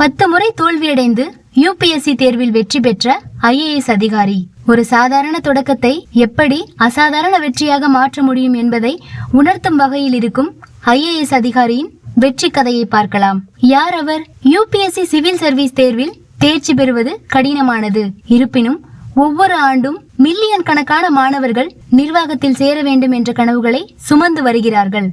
பத்து முறை தோல்வியடைந்து யூபிஎஸ்சி தேர்வில் வெற்றி பெற்ற ஐஏஎஸ் அதிகாரி. ஒரு சாதாரண தொடக்கத்தை எப்படி அசாதாரண வெற்றியாக மாற்ற முடியும் என்பதை உணர்த்தும் வகையில் இருக்கும் ஐஏஎஸ் அதிகாரியின் வெற்றி கதையை பார்க்கலாம். யார் அவர்? யூபிஎஸ்சி சிவில் சர்வீஸ் தேர்வில் தேர்ச்சி பெறுவது கடினமானது. இருப்பினும் ஒவ்வொரு ஆண்டும் மில்லியன் கணக்கான மாணவர்கள் நிர்வாகத்தில் சேர வேண்டும் என்ற கனவுகளை சுமந்து வருகிறார்கள்.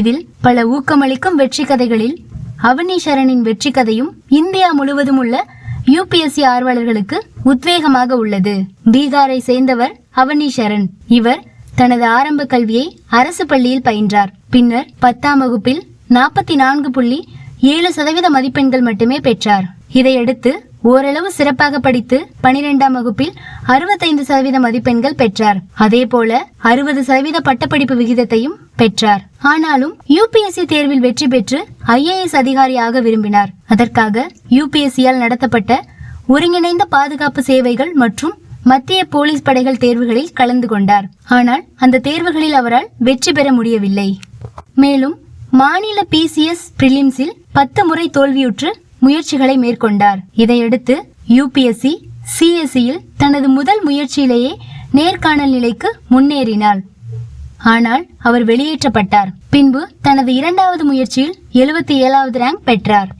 இதில் பல ஊக்கமளிக்கும் வெற்றி கதைகளில் அவனி சரணின் வெற்றி கதையும் இந்தியா முழுவதும் உள்ள யூபிஎஸ்சி ஆர்வலர்களுக்கு உத்வேகமாக உள்ளது. பீகாரை சேர்ந்தவர் அவனி சரண் இவர் தனது ஆரம்ப கல்வியை அரசு பள்ளியில் பயின்றார். பின்னர் பத்தாம் வகுப்பில் நாற்பத்தி நான்கு புள்ளி ஏழு சதவீத மதிப்பெண்கள் மட்டுமே பெற்றார். இதையடுத்து ஓரளவு சிறப்பாக படித்து பனிரெண்டாம் வகுப்பில் அறுபத்தைந்து சதவீத மதிப்பெண்கள் பெற்றார். அதே போல அறுபது சதவீத பட்டப்படிப்பு விகிதத்தையும் பெற்றார். ஆனாலும் யூபிஎஸ்சி தேர்வில் வெற்றி பெற்று ஐஏஎஸ் அதிகாரியாக விரும்பினார். அதற்காக யூபிஎஸ்சியால் நடத்தப்பட்ட ஒருங்கிணைந்த பாதுகாப்பு சேவைகள் மற்றும் மத்திய போலீஸ் படைகள் தேர்வுகளில் கலந்து கொண்டார். ஆனால் அந்த தேர்வுகளில் அவரால் வெற்றி பெற முடியவில்லை. மேலும் மாநில பிசிஎஸ் பிரிலிம்ஸில் பத்து முறை தோல்வியுற்று முயற்சிகளை மேற்கொண்டார். இதையடுத்து யூபிஎஸ்சி சிஎஸ்சியில் தனது முதல் முயற்சியிலேயே நேர்காணல் நிலைக்கு முன்னேறினார். ஆனால் அவர் வெளியேற்றப்பட்டார். பின்பு தனது இரண்டாவது முயற்சியில் எழுபத்தி ஏழாவது ரேங்க் பெற்றார்.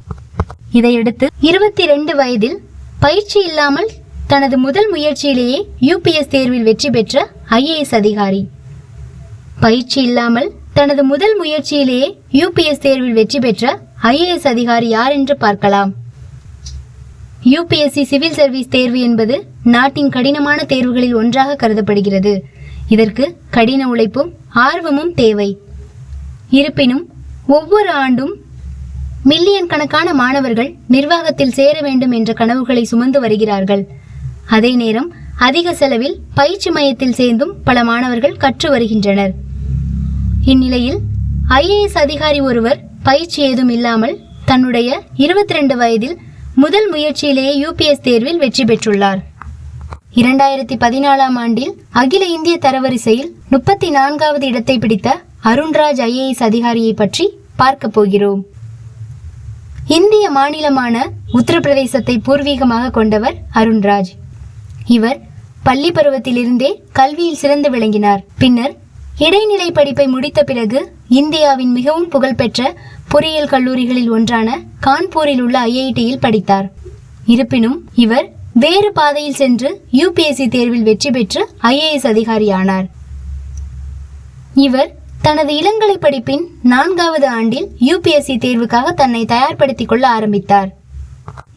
இதையடுத்து இருபத்தி ரெண்டு வயதில் பயிற்சி இல்லாமல் தனது முதல் முயற்சியிலேயே யூபிஎஸ் தேர்வில் வெற்றி பெற்ற ஐஏஎஸ் அதிகாரி. பயிற்சி இல்லாமல் தனது முதல் முயற்சியிலேயே யூபிஎஸ் தேர்வில் வெற்றி பெற்ற ஐஏஎஸ் அதிகாரி யார் என்று பார்க்கலாம். யூபிஎஸ்சி சிவில் சர்வீஸ் தேர்வு என்பது நாட்டின் கடினமான தேர்வுகளில் ஒன்றாக கருதப்படுகிறது. இதற்கு கடின உழைப்பும் ஆர்வமும் தேவை. இருப்பினும் ஒவ்வொரு ஆண்டும் மில்லியன் கணக்கான மாணவர்கள் நிர்வாகத்தில் சேர வேண்டும் என்ற கனவுகளை சுமந்து வருகிறார்கள். அதே நேரம் அதிக செலவில் பயிற்சி மையத்தில் சேர்ந்தும் பல மாணவர்கள் கற்று வருகின்றனர். இந்நிலையில் ஐஏஎஸ் அதிகாரி ஒருவர் பயிற்சி ஏதும் இல்லாமல் தன்னுடைய இருபத்தி ரெண்டு வயதில் முதல் முயற்சியிலேயே யூபிஎஸ் தேர்வில் வெற்றி பெற்றுள்ளார். இரண்டாயிரத்தி பதினாலாம் ஆண்டில் அகில இந்திய தரவரிசையில் முப்பத்தி நான்காவது இடத்தை பிடித்த அருண்ராஜ் ஐஏஎஸ் அதிகாரியை பற்றி பார்க்க போகிறோம். இந்திய மாநிலமான உத்தரப்பிரதேசத்தை பூர்வீகமாக கொண்டவர் அருண்ராஜ். இவர் பள்ளி பருவத்திலிருந்தே கல்வியில் சிறந்து விளங்கினார். பின்னர் இடைநிலை படிப்பை முடித்த பிறகு இந்தியாவின் மிகவும் புகழ்பெற்ற பொறியியல் கல்லூரிகளில் ஒன்றான கான்பூரில் உள்ள ஐஐடியில் படித்தார். இருப்பினும் இவர் வேறு பாதையில் சென்று யூபிஎஸ்சி தேர்வில் வெற்றி பெற்று ஐஏஎஸ் அதிகாரியானார். இவர் தனது இளங்கலை படிப்பின் நான்காவது ஆண்டில் யூபிஎஸ்சி தேர்வுக்காக தன்னை தயார்படுத்திக் கொள்ள ஆரம்பித்தார்.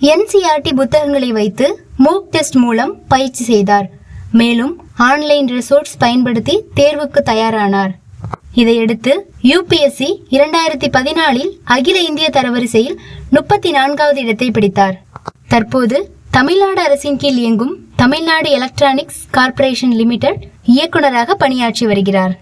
என்சிஆர்டி புத்தகங்களை வைத்து மூக் டெஸ்ட் மூலம் பயிற்சி செய்தார். மேலும் ஆன்லைன் ரிசோர்ட்ஸ் பயன்படுத்தி தேர்வுக்கு தயாரானார். இதையடுத்து யூபிஎஸ்சி இரண்டாயிரத்தி பதினாலில் அகில இந்திய தரவரிசையில் முப்பத்தி நான்காவது இடத்தை பிடித்தார். தற்போது தமிழ்நாடு அரசின் கீழ் இயங்கும் தமிழ்நாடு எலக்ட்ரானிக்ஸ் கார்ப்பரேஷன் லிமிடெட் இயக்குனராக பணியாற்றி வருகிறார்.